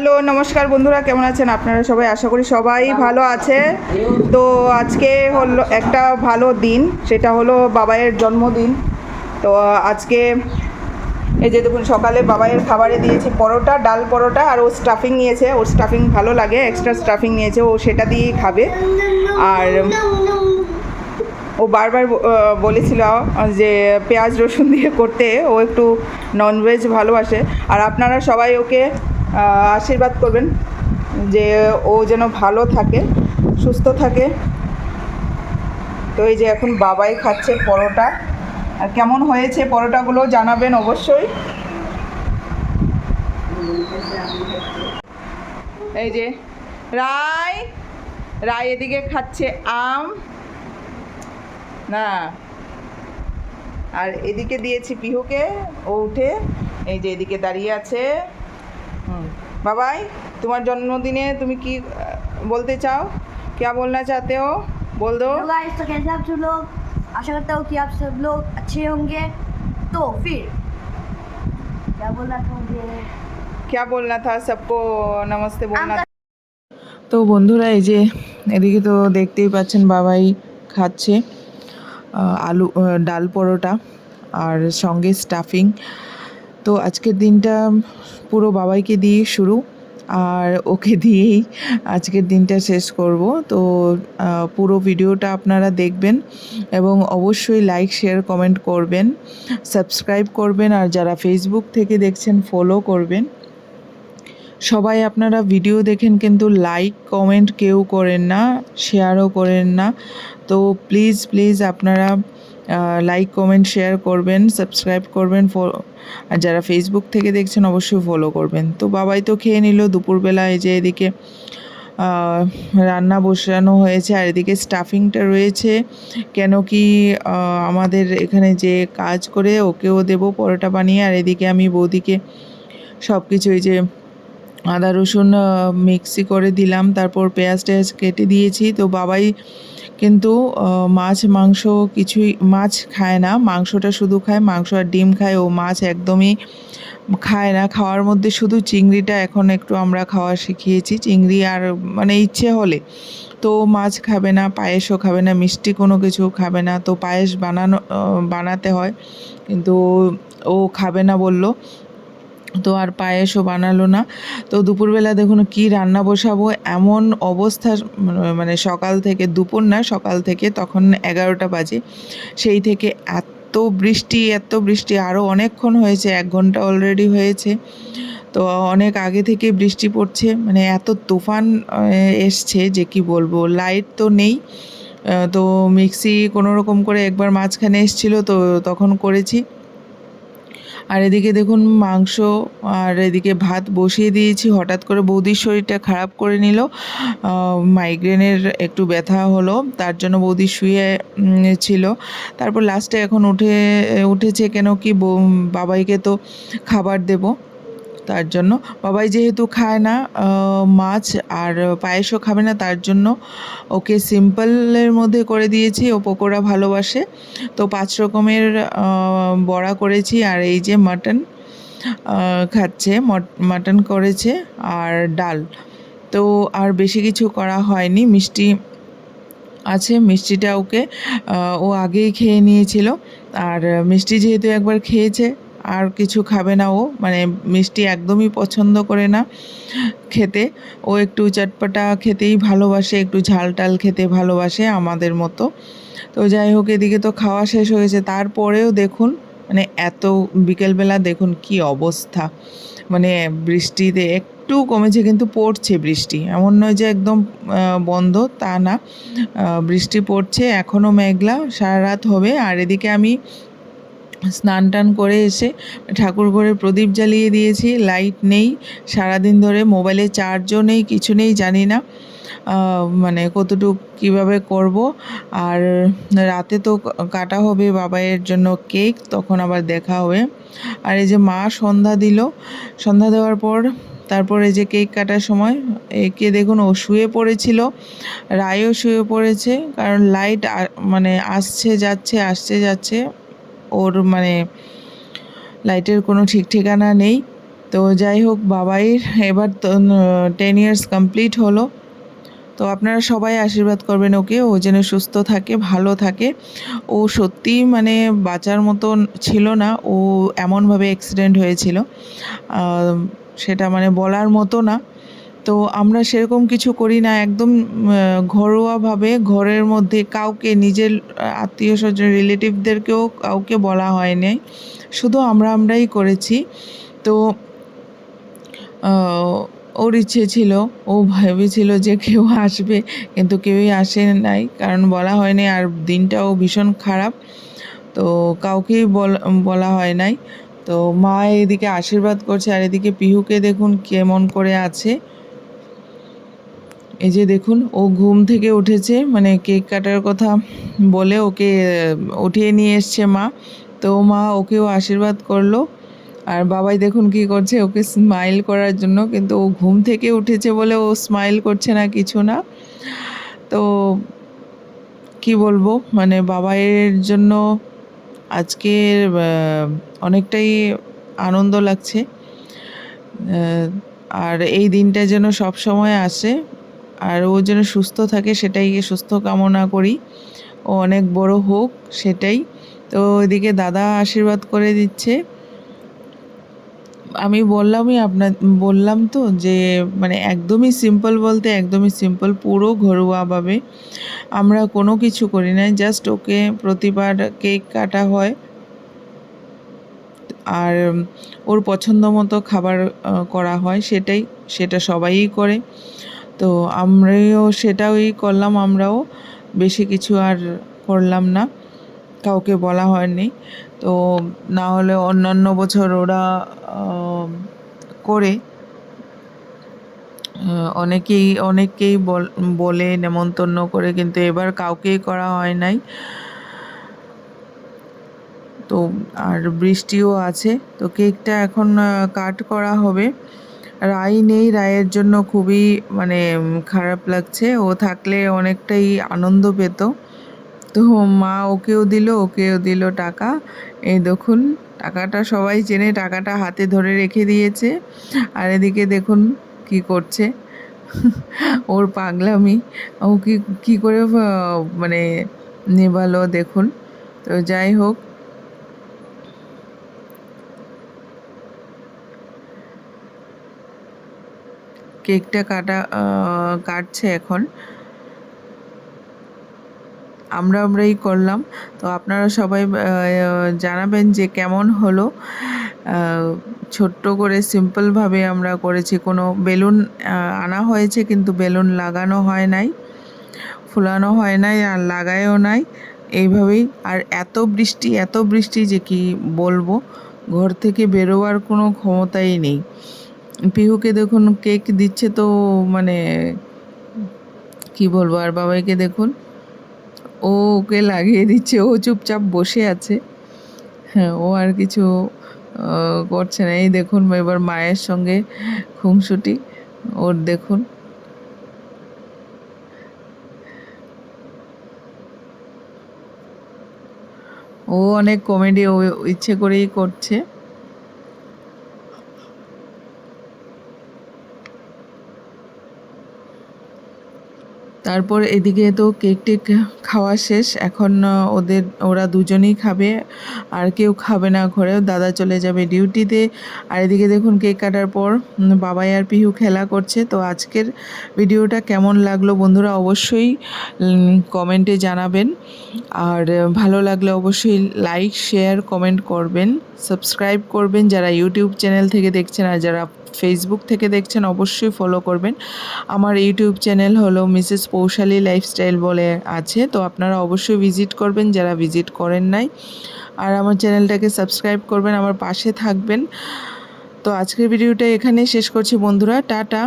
Hello, নমস্কার বন্ধুরা, কেমন আছেন আপনারা সবাই? আশা করি সবাই ভালো আছে। তো আজকে হলো একটা ভালো দিন, সেটা হলো বাবাইয়ের জন্মদিন। তো আজকে এই যে দেখুন, সকালে বাবাইয়ের খাবারে দিয়েছি পরোটা, ডাল পরোটা, আর ও স্টাফিং নিয়েছে। ওর স্টাফিং ভালো লাগে এক্সট্রা স্টাফিং নিয়েছে, ও সেটা দিয়েই খাবে। আর ও বারবার বলেছিল যে পেঁয়াজ রসুন দিয়ে করতে, ও একটু ননভেজ ভালোবাসে। আর আপনারা সবাই ওকে আশীর্বাদ করবেন যে ও যেন ভালো থাকে, সুস্থ থাকে। তো এই যে এখন বাবাই খাচ্ছে পরোটা। আর কেমন হয়েছে পরোটাগুলো জানাবেন অবশ্যই। এই যে রায় রায় এদিকে খাচ্ছে আম। না। আর এদিকে দিয়েছি পিহুকে, ও উঠে, এই যে এদিকে দাঁড়িয়ে আছে। বাবাই তোমার জন্মদিনে তুমি কি আহ, বলতে চাও क्या बोलना चाहते हो बोल दो हेलो गाइस तो कैसे आप सब लोग आशा करता हूँ कि आप सब लोग अच्छे होंगे तो फिर क्या बोलना था मुझे क्या बोलना था सबको नमस्ते बोलना आम তো বন্ধুরা এই যে এদিকে তো দেখতেই পাচ্ছেন বাবাই খাচ্ছে আহ, আলু আহ, ডাল পরোটা আর সঙ্গে স্টাফিং তো আজকের দিনটা পুরো বাবাইকে দিয়ে শুরু আর ওকে দিয়েই আজকের দিনটা শেষ করব। তো পুরো ভিডিওটা আপনারা দেখবেন এবং অবশ্যই লাইক শেয়ার কমেন্ট করবেন সাবস্ক্রাইব করবেন আর যারা ফেসবুক থেকে দেখছেন ফলো করবেন। সবাই আপনারা ভিডিও দেখেন কিন্তু লাইক কমেন্ট কেউ করেন না শেয়ারও করেন না। তো প্লিজ প্লিজ আপনারা লাইক কমেন্ট শেয়ার করবেন সাবস্ক্রাইব করবেন আর যারা ফেসবুক থেকে দেখছেন অবশ্যই ফলো করবেন। তো বাবাই তো খেয়ে নিল দুপুরবেলা, এই যে এদিকে রান্না বসানো হয়েছে, আর এদিকে স্টাফিংটা রয়েছে। কেন কি আমাদের এখানে যে কাজ করে ওকেও দেবো পরোটা বানিয়ে, আর এদিকে আমি বৌদিকে সব কিছু এই যে আদা রসুন মিক্সি করে দিলাম, তারপর পেঁয়াজ টেয়াজ কেটে দিয়েছি। তো বাবাই কিন্তু মাছ, মাংস কিছুই, মাছ খায় না। মাংসটা শুধু খায়, মাংস আর ডিম খায়। ও মাছ একদমই খায় না। খাওয়ার মধ্যে শুধু চিংড়িটা এখন একটু আমরা খাওয়া শিখিয়েছি। চিংড়ি আর মানে ইচ্ছে হলে। তো মাছ খাবে না, পায়েসও খাবে না, মিষ্টি কোনো কিছু খাবে না। তো পায়েস বানানো বানাতে হয়। কিন্তু ও খাবে না বলল। তো আর পায়েসও বানালো না। তো দুপুরবেলা দেখুন কি রান্না বসাবো, এমন অবস্থা মানে সকাল থেকে দুপুর না, সকাল থেকে তখন এগারোটা বাজে। সেই থেকে এত বৃষ্টি এত বৃষ্টি আরও অনেকক্ষণ হয়েছে, এক ঘণ্টা অলরেডি হয়েছে। তো অনেক আগে থেকে বৃষ্টি পড়ছে মানে এত তুফান এসছে যে কি বলব লাইট তো নেই। তো মিক্সি কোনো রকম করে একবার মাঝখানে এসছিল, তো তখন করেছি। আর এদিকে দেখুন মাংস আর এদিকে ভাত বসিয়ে দিয়েছি। হঠাৎ করে বৌদির শরীরটা খারাপ করে নিল। মাইগ্রেনের একটু ব্যথা হলো, তার জন্য বৌদি শুয়ে ছিল। তারপর লাস্টে এখন উঠে, উঠেছে কেন কি বাবাইকে তো খাবার দেব। তার জন্য। বাবাই যেহেতু খায় না মাছ আর পায়েসও খাবে না, তার জন্য ওকে সিম্পলের মধ্যে করে দিয়েছি। ও পকোড়া ভালোবাসে। তো পাঁচ রকমের বড়া করেছি আর এই যে মাটন খাচ্ছে মাটন করেছে আর ডাল। তো আর বেশি কিছু করা হয়নি। মিষ্টি আছে, মিষ্টিটা ওকে ও আগেই খেয়ে নিয়েছিল। আর মিষ্টি যেহেতু একবার খেয়েছে আর কিছু খাবে না ও। মানে মিষ্টি একদমই পছন্দ করে না খেতে। ও একটু চটপটা খেতেই ভালোবাসে, একটু ঝাল টাল খেতে ভালোবাসে আমাদের মতো। তো যাই হোক, এদিকে তো খাওয়া শেষ হয়েছে। তারপরেও দেখুন মানে এত বিকেলবেলা দেখুন কি অবস্থা। মানে বৃষ্টিতে একটু কমেছে কিন্তু পড়ছে বৃষ্টি। এমন নয় যে একদম বন্ধ, তা না। বৃষ্টি পড়ছে এখনও মেঘলা, সারা রাত হবে। আর এদিকে আমি স্নান টান করে এসে ঠাকুর ঘরে প্রদীপ জ্বালিয়ে দিয়েছি, লাইট নেই, সারাদিন ধরে মোবাইলে চার্জও নেই, কিছু নেই, জানি না মানে কতটুক কীভাবে করব। আর রাতে তো কাটা হবে বাবাইয়ের জন্য কেক, তখন আবার দেখা হবে। আর এই যে মা সন্ধ্যা দিল, সন্ধ্যা দেওয়ার পর তারপর এই যে কেক কাটার সময়, একে দেখুন ও শুয়ে পড়েছিল, রায়ও শুয়ে পড়েছে, কারণ লাইট মানে আসছে, যাচ্ছে আসছে, যাচ্ছে। ওর মানে লাইটের কোনো ঠিক ঠিকানা নেই। তো যাই হোক বাবাইয়ের এবার টেন ইয়ার্স কমপ্লিট হলো। তো আপনারা সবাই আশীর্বাদ করবেন ওকে। ও যেন সুস্থ থাকে, ভালো থাকে। ও সত্যিই মানে বাঁচার মতন ছিল না। ও এমনভাবে অ্যাক্সিডেন্ট হয়েছিল। সেটা মানে বলার মতো না। তো আমরা সেরকম কিছু করি না, একদম ঘরোয়াভাবে ঘরের মধ্যে কাউকে নিজের আত্মীয় স্বজন, রিলেটিভদেরকেও কাউকে বলা হয়নি শুধু আমরা, আমরাই করেছি। তো ওর ইচ্ছে ছিল, ও ভেবেছিল যে কেউ আসবে, কিন্তু কেউই আসে নাই, কারণ বলা হয়নি আর দিনটাও ভীষণ খারাপ। তো কাউকেই বলা হয় নাই। তো মা এদিকে আশীর্বাদ করছে, আর এদিকে পিহুকে দেখুন কেমন করে আছে। এই যে দেখুন ও ঘুম থেকে উঠেছে মানে কেক কাটার কথা বলে ওকে উঠিয়ে নিয়ে এসছে মা। তো মা ওকেও আশীর্বাদ করল। আর বাবাই দেখুন কি করছে ওকে স্মাইল করার জন্য কিন্তু ও ঘুম থেকে উঠেছে বলে ও স্মাইল করছে না কিছু না। তো কি বলব মানে বাবাইয়ের জন্য আজকে আহ, অনেকটাই আনন্দ লাগছে। আর এই দিনটা যেন সব সময় আসে। আর ও যেন সুস্থ থাকে সেটাই সুস্থ কামনা করি। ও অনেক বড় হোক সেটাই। তো এদিকে দাদা আশীর্বাদ করে দিচ্ছে। আমি বললামই আপনার বললাম তো যে মানে একদমই সিম্পল বলতে একদমই সিম্পল পুরো ঘরোয়াভাবে আমরা কোনো কিছু করি না জাস্ট ওকে প্রতিবার কেক কাটা হয়। আর ওর পছন্দ মতো খাবার করা হয় সেটাই, সেটা সবাই করে। তো আমরাও সেটাই করলাম, আমরাও বেশি কিছু আর করলাম না, কাউকে বলা হয়নি। তো না হলে অন্যান্য বছর ওরা করে অনেকেই, অনেককেই বল- বলে, নেমন্তন্ন করে, কিন্তু এবার কাউকেই করা হয় নাই। তো আর বৃষ্টিও আছে, তো কেকটা এখন কাট করা হবে। রায় নেই, রায়ের জন্য খুবই মানে খারাপ লাগছে। ও থাকলে অনেকটাই আনন্দ পেত। তো মা ওকেও দিল ওকেও দিল টাকা। এই দেখুন, টাকাটা সবাই চেনে, টাকাটা হাতে ধরে রেখে দিয়েছে। আর এদিকে দেখুন কি করছে। ওর পাগলামি। ও কি কি করে মানে নেবালো দেখুন। তো যাই হোক কেকটা কাটা কাটছে এখন। আমরা আমরাই করলাম। তো আপনারা সবাই জানাবেন যে কেমন হলো। ছোট্ট করে সিম্পলভাবে আমরা করেছি। কোনো বেলুন আনা হয়েছে কিন্তু বেলুন লাগানো হয় নাই, ফুলানো হয় নাই আর লাগায়ও নাই। এইভাবেই আর এত বৃষ্টি এত বৃষ্টি যে কি বলব, ঘর থেকে বেরোবার কোনো ক্ষমতাই নেই। পিহুকে দেখুন, কেক দিচ্ছে তো মানে কি বলব আর বাবাইকে দেখুন, ও ওকে লাগিয়ে দিচ্ছে, ও চুপচাপ বসে আছে। হ্যাঁ ও আর কিছু করছে না। এই দেখুন, এবার মায়ের সঙ্গে খুমসুটি ওর দেখুন। ও অনেক কমেডি, ও ইচ্ছে করেই করছে। তারপর এদিকে তো কেক টেক খাওয়া শেষ। এখন ওদের, ওরা দুজনেই খাবে। আর কেউ খাবে না ঘরে। দাদা চলে যাবে ডিউটিতে। আর এদিকে দেখুন কেক কাটার পর বাবাই আর পিহু খেলা করছে। তো আজকের ভিডিওটা কেমন লাগল বন্ধুরা অবশ্যই কমেন্টে জানাবেন। আর ভালো লাগলে অবশ্যই লাইক, শেয়ার, কমেন্ট করবেন। সাবস্ক্রাইব করবেন যারা ইউটিউব চ্যানেল থেকে দেখছেন আর যারা ফেসবুক থেকে দেখছেন অবশ্যই ফলো করবেন। আমার ইউটিউব চ্যানেল হলো মিসেস পৌশালী লাইফস্টাইল বলে আছে। তো আপনারা অবশ্যই ভিজিট করবেন যারা ভিজিট করেন নাই। আর আমার চ্যানেলটাকে সাবস্ক্রাইব করবেন, আমার পাশে থাকবেন। তো আজকের ভিডিওটা এখানে শেষ করছি বন্ধুরা, টাটা।